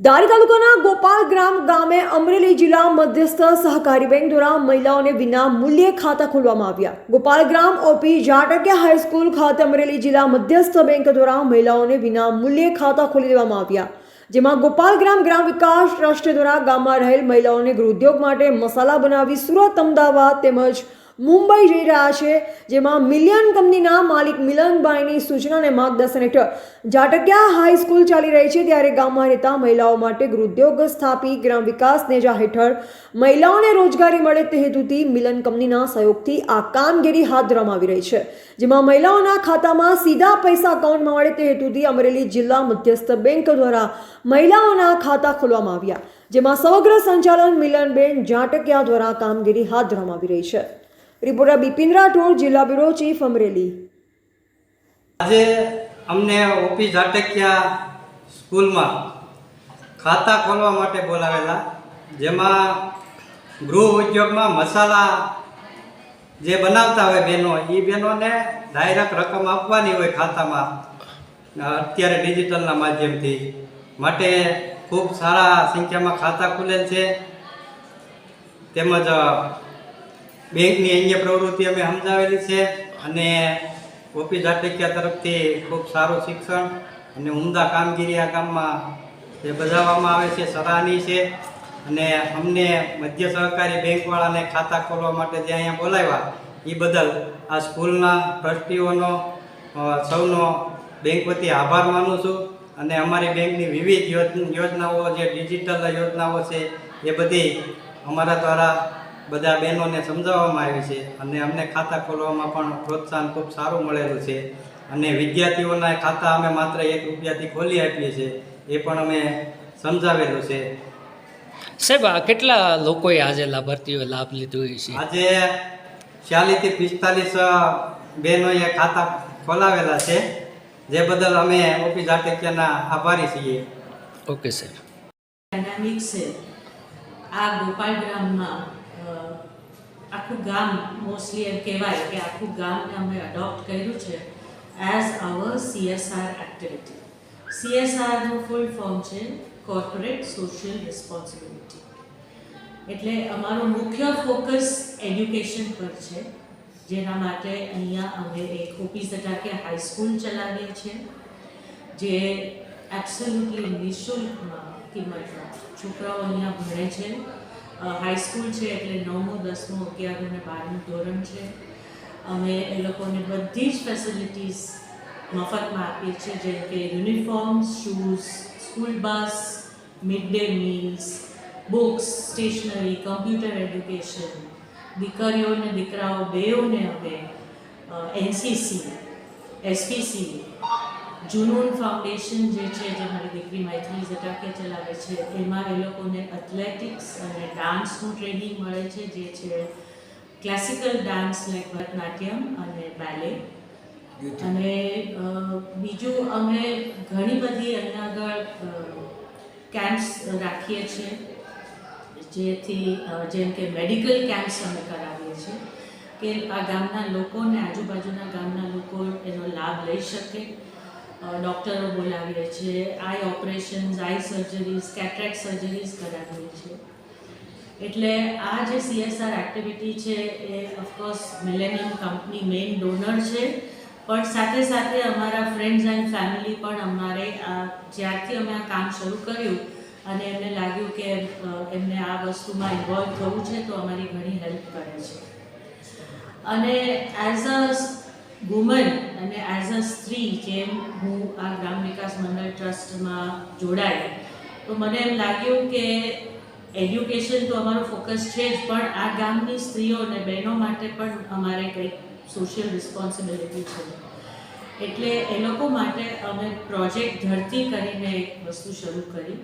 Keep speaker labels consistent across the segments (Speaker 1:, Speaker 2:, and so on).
Speaker 1: ધારી તાલુકાના ગોપાલ ગ્રામ ગામે અમરેલી જિલ્લા મધ્યસ્થ સહકારી બેંક દ્વારા મહિલાઓને વિના મૂલ્યે ખાતા ખોલવામાં આવ્યા. Gopal Gram OP Jatakiya high school ખાતે અમરેલી જિલ્લા મધ્યસ્થ બેંક દ્વારા મહિલાઓને વિના મૂલ્યે ખાતા ખોલી દેવામાં આવ્યા. જેમાં ગોપાલ ગ્રામ ગ્રામ વિકાસ ટ્રસ્ટ દ્વારા ગામમાં રહેલ મહિલાઓને ગૃહ ઉદ્યોગ માટે મસાલા બનાવી સુરત, અમદાવાદ તેમજ મુંબઈ જઈ રહ્યા છે, જેમાં મિલિયન કંપનીના માલિક મિલનભાઈની સૂચના અને માર્ગદર્શન હેઠળ જાટકિયા હાઈસ્કૂલ ચાલી રહી છે, ત્યારે ગામમાં રહેતા મહિલાઓ માટે ગૃહ ઉદ્યોગ સ્થાપી, ગ્રામ વિકાસ નેજા હેઠળ મહિલાઓને રોજગારી મળે તે હેતુથી મિલન કંપનીના સહયોગથી આ કામગીરી હાથ ધરવામાં આવી રહી છે, જેમાં મહિલાઓના ખાતામાં સીધા પૈસા એકાઉન્ટમાં મળે તે હેતુથી અમરેલી જિલ્લા મધ્યસ્થ બેંક દ્વારા મહિલાઓના ખાતા ખોલવામાં આવ્યા, જેમાં સમગ્ર સંચાલન મિલનબેન જાટકિયા દ્વારા કામગીરી હાથ ધરવામાં આવી રહી છે. રિપોર્ટર બિપિન રાઠોડ, જિલ્લા બ્યુરો ચીફ અમરેલી.
Speaker 2: આજે અમને ઓપી ઝાટકિયા સ્કૂલમાં ખાતા ખોલવા માટે બોલાવેલા, જેમાં ગૃહ ઉદ્યોગમાં મસાલા જે બનાવતા હોય બહેનો એ બહેનોને ડાયરેક્ટ રકમ આપવાની હોય ખાતામાં. અત્યારે ડિજિટલના માધ્યમથી. માટે ખૂબ સારા સંખ્યામાં ખાતા ખુલેલ છે. તેમજ બેંકની અન્ય પ્રવૃત્તિ અમે સમજાવેલી છે અને ઓફિસ ઝાટકિયા તરફથી ખૂબ સારું શિક્ષણ અને ઉમદા કામગીરી આ ગામમાં જે બજાવવામાં આવે છે, સરાહનીય છે. અને અમને મધ્ય સહકારી બેંકવાળાને ખાતા ખોલવા માટે જે અહીંયા બોલાવ્યા એ બદલ આ સ્કૂલના ટ્રસ્ટીઓનો સૌનો બેંક વતી આભાર માનું છું. અને અમારી બેંકની વિવિધ યોજ- યોજનાઓ જે ડિજિટલ યોજનાઓ છે, એ બધી અમારા દ્વારા બધા બહેનોને સમજાવવામાં આવી છે અને અમને ખાતા ખોલવામાં પણ પ્રોત્સાહન ખૂબ સારું મળેલું છે. અને વિદ્યાર્થીઓના ખાતા અમે માત્ર એક રૂપિયાથી ખોલી આપીએ છીએ એ પણ અમે સમજાવેલું છે.
Speaker 3: સાહેબ આ કેટલા લોકોએ આજે લાભાર્થીઓએ લાભ લીધો હોય છે?
Speaker 2: આજે ચાલીસથી પિસ્તાલીસ બહેનોએ ખાતા ખોલાવેલા છે જે બદલ અમે ઓફિસ ઝાટકિયાના આભારી છીએ.
Speaker 3: ઓકે સાહેબ.
Speaker 4: ડાયનામિક્સ આ ગોપાલ ગ્રામમાં આખું ગામ મોસ્ટલી એમ કહેવાય કે આખું ગામને અમે અડોપ્ટ કર્યું છે એઝ અવર સીએસઆર એક્ટિવિટી સીએસઆરનું ફૂલ ફોર્મ છે કોર્પોરેટ સોશિયલ રિસ્પોન્સિબિલિટી એટલે અમારો મુખ્ય ફોકસ એડ્યુકેશન પર છે. જેના માટે અહીંયા અમે એક ઓપી સટાકે હાઈસ્કૂલ ચલાવીએ છીએ, જે એબ્સોલ્યુટલી નિઃશુલ્કમાં કિંમતમાં છોકરાઓ અહીંયા ભણે છે. હાઈસ્કૂલ છે એટલે નવમું, દસમું અગિયારમું અને બારમું ધોરણ છે. અમે એ લોકોને બધી જ ફેસિલિટીઝ મફતમાં આપીએ છીએ, જેમ કે uniform shoes school bus mid day meals books stationery computer education દીકરીઓ અને દીકરાઓ બેઓને અમે એનસીસી એસપીસી જુનૂન ફાઉન્ડેશન જે છે જે મારી દીકરી મૈથિલી જટાકે ચલાવે છે એમાં એ લોકોને એથ્લેટિક્સ અને ડાન્સનું ટ્રેનિંગ મળે છે જે છે ક્લાસિકલ ડાન્સ લાઈક ભરતનાટ્યમ અને બેલે અને બીજું અમે ઘણી બધી અહીંયા આગળ કેમ્પ્સ રાખીએ છીએ જેથી જેમ કે મેડિકલ કેમ્પ્સ અમે કરાવીએ છીએ કે આ ગામના લોકોને આજુબાજુના ગામના લોકો એનો લાભ લઈ શકે. ડૉક્ટરો બોલાવીએ છીએ eye operations, eye surgeries, cataract surgeries કરાવીએ છીએ એટલે આ જે સીએસઆર એક્ટિવિટી છે, એ of course Millennium company main donor છે. પણ સાથે સાથે અમારા ફ્રેન્ડ્સ એન્ડ ફેમિલી પણ અમારે આ જ્યારથી અમે આ કામ શરૂ કર્યું અને એમને લાગ્યું કે એમને આ વસ્તુમાં ઇન્વોલ્વ થવું છે, તો અમારી ઘણી હેલ્પ કરે છે. અને એઝ અ વુમન અને એઝ અ સ્ત્રી જેમ હું આ ગ્રામ વિકાસ મંડળ ટ્રસ્ટમાં જોડાઈ. તો મને એમ લાગ્યું કે એજ્યુકેશન તો અમારું ફોકસ છે જ, પણ આ ગામની સ્ત્રીઓ અને બહેનો માટે પણ અમારે કંઈક સોશિયલ રિસ્પોન્સિબિલિટી છે. એટલે એ લોકો માટે અમે પ્રોજેક્ટ ધરતી કરીને એક વસ્તુ શરૂ કરી,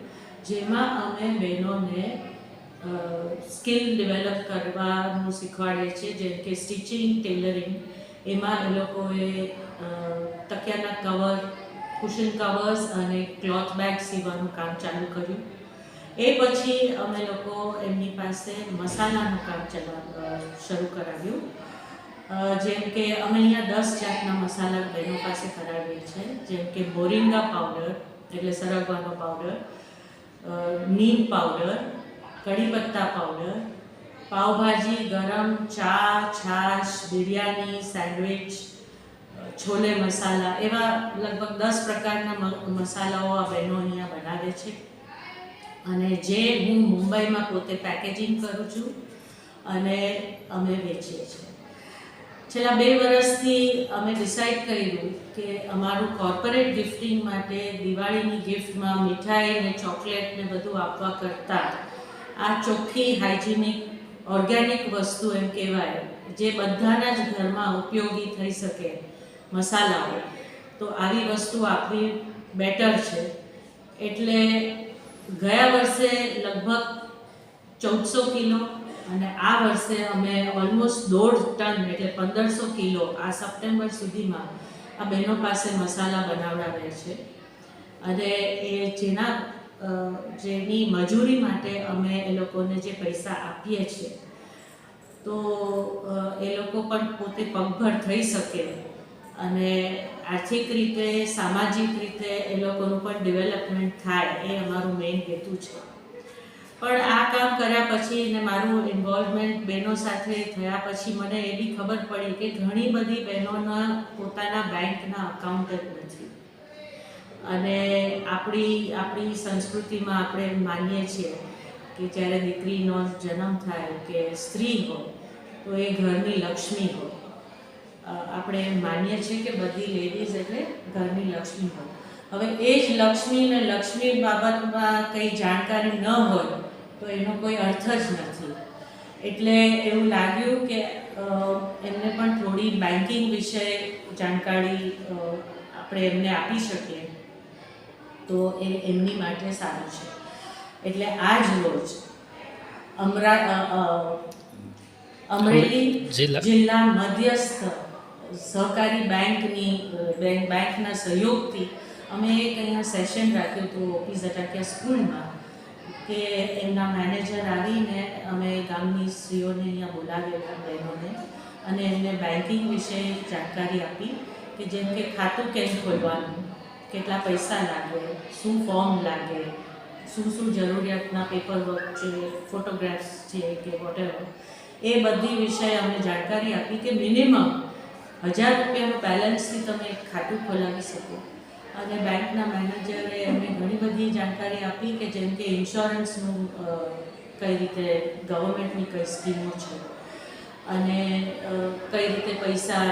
Speaker 4: જેમાં અમે બહેનોને સ્કિલ ડેવલપ કરવાનું શીખવાડીએ છીએ, જેમ કે સ્ટિચિંગ ટેલરિંગ એમાં એ લોકોએ તકિયાના કવર કુશન કવર્સ અને ક્લોથ બેગ સીવવાનું કામ ચાલુ કર્યું. એ પછી અમે લોકો એમની પાસે મસાલાનું કામ ચલાવ શરૂ કરાવ્યું. જેમ કે અમે અહીંયા દસ જાતના મસાલા બહેનો પાસે કરાવીએ છીએ. જેમ કે મોરિંગા પાવડર, એટલે સરગવાનો પાવડર નીમ પાવડર કઢી પત્તા પાવડર પાવભાજી ગરમ ચા, છાશ, બિરયાની, સેન્ડવિચ, છોલે મસાલા એવા લગભગ દસ પ્રકારના મસાલાઓ આ બહેનો અહીંયા બનાવે છે. અને જે હું મુંબઈમાં પોતે પેકેજિંગ કરું છું અને અમે વેચીએ છીએ. છેલ્લા બે વર્ષથી અમે ડિસાઇડ કર્યું કે અમારું કોર્પોરેટ ગિફ્ટિંગ માટે દિવાળીની ગિફ્ટમાં મીઠાઈ ને ચોકલેટ ને બધું આપવા કરતાં આ ચોખ્ખી, હાઇજિનિક ઓર્ગેનિક વસ્તુ એમ કહેવાય, જે બધાના જ ઘરમાં ઉપયોગી થઈ શકે મસાલાઓ. તો આવી વસ્તુ આપવી બેટર છે. એટલે ગયા વર્ષે લગભગ ચૌદસો કિલો અને આ વર્ષે અમે ઓલમોસ્ટ દોઢ ટન એટલે પંદરસો કિલો આ સપ્ટેમ્બર સુધીમાં આ બહેનો પાસે મસાલા બનાવડાવ્યા છે. અને એ જેના જેની મજૂરી માટે અમે એ લોકોને જે પૈસા આપીએ છીએ, તો એ લોકો પણ પોતે પગભર થઈ શકે. અને આર્થિક રીતે, સામાજિક રીતે એ લોકોનું પણ ડેવલપમેન્ટ થાય એ અમારું મેઇન હેતુ છે. પણ આ કામ કર્યા પછી ને મારું ઇન્વોલ્વમેન્ટ બહેનો સાથે થયા પછી મને એવી ખબર પડી કે ઘણી બધી બહેનોના પોતાના બેંકના અકાઉન્ટ જ નથી. અને આપણી આપણી સંસ્કૃતિમાં આપણે માનીએ છીએ કે જ્યારે દીકરીનો જન્મ થાય કે સ્ત્રી હોય, તો એ ઘરની લક્ષ્મી હોય. આપણે માનીએ છીએ કે બધી લેડીઝ એટલે ઘરની લક્ષ્મી હોય. હવે એ જ લક્ષ્મી ને લક્ષ્મી બાબતમાં કંઈ જાણકારી ન હોય, તો એનો કોઈ અર્થ જ નથી. એટલે એવું લાગ્યું કે એમને પણ થોડી બેન્કિંગ વિશે જાણકારી આપણે એમને આપી શકીએ. તો એ એમની માટે સારું છે. એટલે આ જ રોજ અમરા અમરેલી
Speaker 3: જિલ્લા.
Speaker 4: મધ્યસ્થ સહકારી બેંકની બેંક બેંકના સહયોગથી અમે એક અહીંયા સેશન રાખ્યું હતું ઓફિસ અટાકિયા સ્કૂલમાં કે એમના મેનેજર આવીને અમે ગામની સ્ત્રીઓને અહીંયા બોલાવેલા બહેનોને અને એમને બેન્કિંગ વિશે જાણકારી આપી કે જેમ કે ખાતું કેમ ખોલવાનું. કેટલા પૈસા લાગે, શું ફોર્મ લાગે, શું શું જરૂરિયાતના પેપર વર્ક છે ફોટોગ્રાફ્સ છે કે વોટેવર એ બધી વિષય અમે જાણકારી આપી કે મિનિમમ હજાર રૂપિયાનું બેલેન્સથી તમે ખાતું ખોલાવી શકો. અને બેંકના મેનેજરે અમને ઘણી બધી જાણકારી આપી કે જેમ કે ઇન્સ્યોરન્સનું કઈ રીતે ગવર્મેન્ટની કઈ સ્કીમો છે. અને કઈ રીતે પૈસા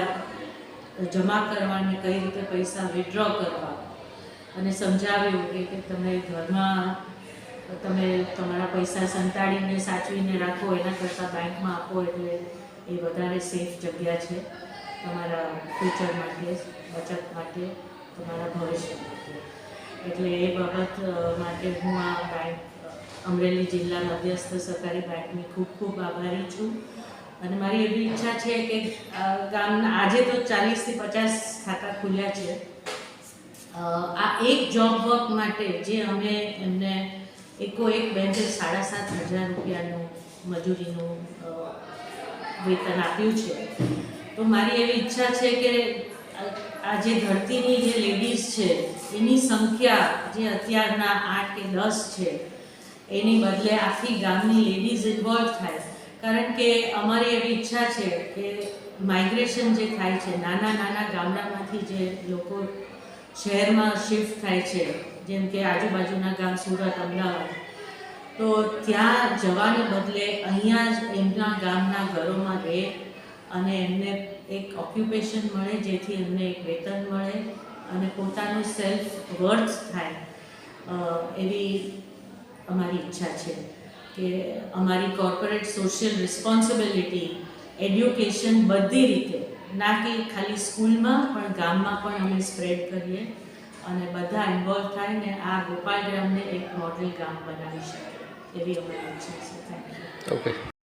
Speaker 4: જમા કરવાની, કઈ રીતે પૈસા વિડ્રો કરવા. અને સમજાવ્યું કે તમે ઘરમાં તમે તમારા પૈસા સંતાડીને, સાચવીને રાખો, એના કરતાં બેંકમાં આપો એટલે એ વધારે સેફ જગ્યા છે તમારા ફ્યુચર માટે, બચત માટે, તમારા ભવિષ્ય માટે. એટલે એ બાબત માટે હું આ બેંક અમરેલી જિલ્લા મધ્યસ્થ સહકારી બેંકની ખૂબ ખૂબ આભારી છું. અને મારી એવી ઈચ્છા છે કે ગામના, આજે તો ચાલીસથી પચાસ ખાતા ખુલ્યા છે. આ એક જોબ વર્ક માટે જે અમે એમને એકો એક બેન્ચે સાડા સાત હજાર રૂપિયાનું મજૂરીનું વેતન આપ્યું છે. તો મારી એવી ઈચ્છા છે કે આ- જે ધરતીની જે લેડીઝ છે, એની સંખ્યા જે અત્યારના આઠ કે દસ છે, એની બદલે આખી ગામની લેડીઝ ઇન્વોલ્વ થાય. કારણ કે અમારી એવી ઈચ્છા છે કે માઇગ્રેશન જે થાય છે નાના નાના ગામડામાંથી જે લોકો શહેરમાં શિફ્ટ થાય છે. જેમ કે આજુબાજુના ગામ સુરત, અમદાવાદ. તો ત્યાં જવાને બદલે અહીંયા જ એમના ગામના ઘરોમાં રહે અને એમને એક ઓક્યુપેશન મળે, જેથી એમને એક વેતન મળે અને પોતાનું સેલ્ફ વર્થ થાય. એવી અમારી ઈચ્છા છે કે અમારી કોર્પોરેટ સોશિયલ રિસ્પોન્સિબિલિટી એડ્યુકેશન બધી રીતે ના કે ખાલી સ્કૂલમાં, પણ ગામમાં પણ અમે સ્પ્રેડ કરીએ અને બધા ઇન્વોલ્વ થાય ને આ ગોપાલ ગ્રામને એક મોડેલ ગામ બનાવી શકે. એવી અમારી ઈચ્છા છે.
Speaker 3: ઓકે